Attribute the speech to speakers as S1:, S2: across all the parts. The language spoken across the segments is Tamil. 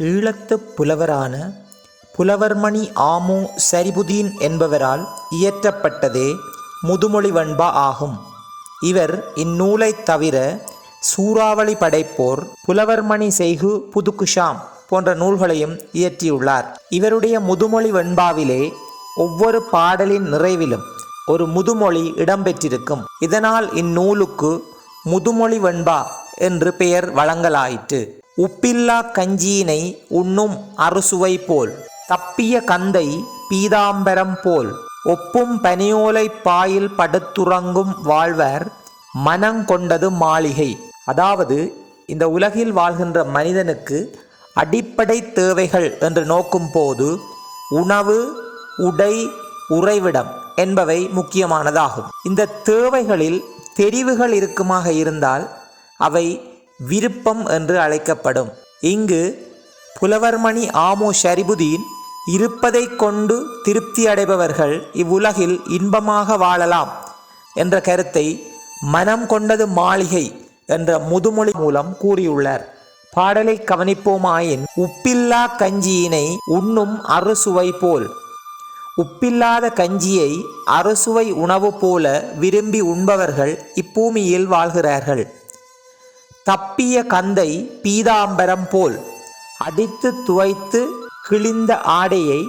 S1: ஈழத்துப் புலவரான புலவர்மணி ஆமு சரிபுதீன் என்பவரால் இயற்றப்பட்டதே முதுமொழி வண்பா ஆகும். இவர் இந்நூலைத் தவிர சூறாவளி படைப்போர் புலவர்மணி செய்கு புதுக்குஷாம் போன்ற நூல்களையும் இயற்றியுள்ளார். இவருடைய முதுமொழி வெண்பாவிலே ஒவ்வொரு பாடலின் நிறைவிலும் ஒரு முதுமொழி இடம்பெற்றிருக்கும். இதனால் இந்நூலுக்கு முதுமொழி வெண்பா என்று பெயர் வழங்கலாயிற்று. உப்பில்லா கஞ்சியினை உண்ணும் அறுசுவை போல் தப்பிய கந்தை பீதாம்பரம் போல். ஒப்பும் பனியோலை பாயில் படுத்துறங்கும் வாழ்வர் மனங்கொண்டது மாளிகை. அதாவது இந்த உலகில் வாழ்கின்ற மனிதனுக்கு அடிப்படை தேவைகள் என்று நோக்கும்போது உணவு உடை உறைவிடம் என்பவை முக்கியமானதாகும். இந்த தேவைகளில் தெரிவுகள் இருக்குமாக இருந்தால் அவை விருப்பம் என்று அழைக்கப்படும். இங்கு புலவர்மணி ஆமு ஷரிபுதீன் இருப்பதை கொண்டு திருப்தி அடைபவர்கள் இவ்வுலகில் இன்பமாக வாழலாம் என்ற கருத்தை மனம் கொண்டது மாளிகை என்ற முதுமொழி மூலம் கூறியுள்ளார். பாடலை கவனிப்போமாயின் உப்பில்லா கஞ்சியினை உண்ணும் அறுசுவை போல். உப்பில்லாத கஞ்சியை அறுசுவை உணவு போல விரும்பி உண்பவர்கள் இப்பூமியில் வாழ்கிறார்கள். தப்பிய கந்தை பீதாம்பரம் போல் அடித்து துவைத்து கிழிந்த ஆடையை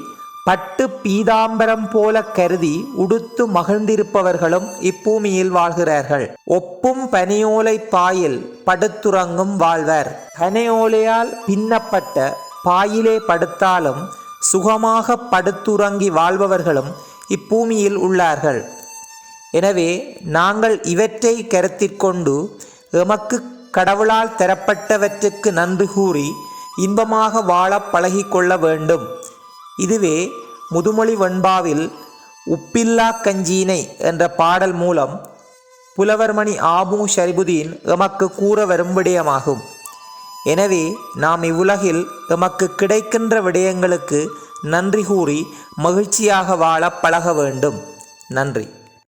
S1: பட்டு பீதாம்பரம் போல கருதி உடுத்து மகிழ்ந்திருப்பவர்களும் இப்பூமியில் வாழ்கிறார்கள். ஒப்பும் பனியோலை பாயில் படுத்துறங்கும் வாழ்வர். பனையோலையால் பின்னப்பட்ட பாயிலே படுத்தாலும் சுகமாக படுத்துறங்கி வாழ்பவர்களும் இப்பூமியில் உள்ளார்கள். எனவே நாங்கள் இவற்றை கருத்திற்கொண்டு எமக்கு கடவுளால் தரப்பட்டவற்றுக்கு நன்றி கூறி இன்பமாக வாழ பழகிக்கொள்ள வேண்டும். இதுவே முதுமொழி வெண்பாவில் உப்பில்லா கஞ்சீனை என்ற பாடல் மூலம் புலவர்மணி ஆபு ஷரிபுதீன் எமக்கு கூற வரும் விடயமாகும். எனவே நாம் இவ்வுலகில் எமக்கு கிடைக்கின்ற விடயங்களுக்கு நன்றி கூறி மகிழ்ச்சியாக வாழ பழக வேண்டும். நன்றி.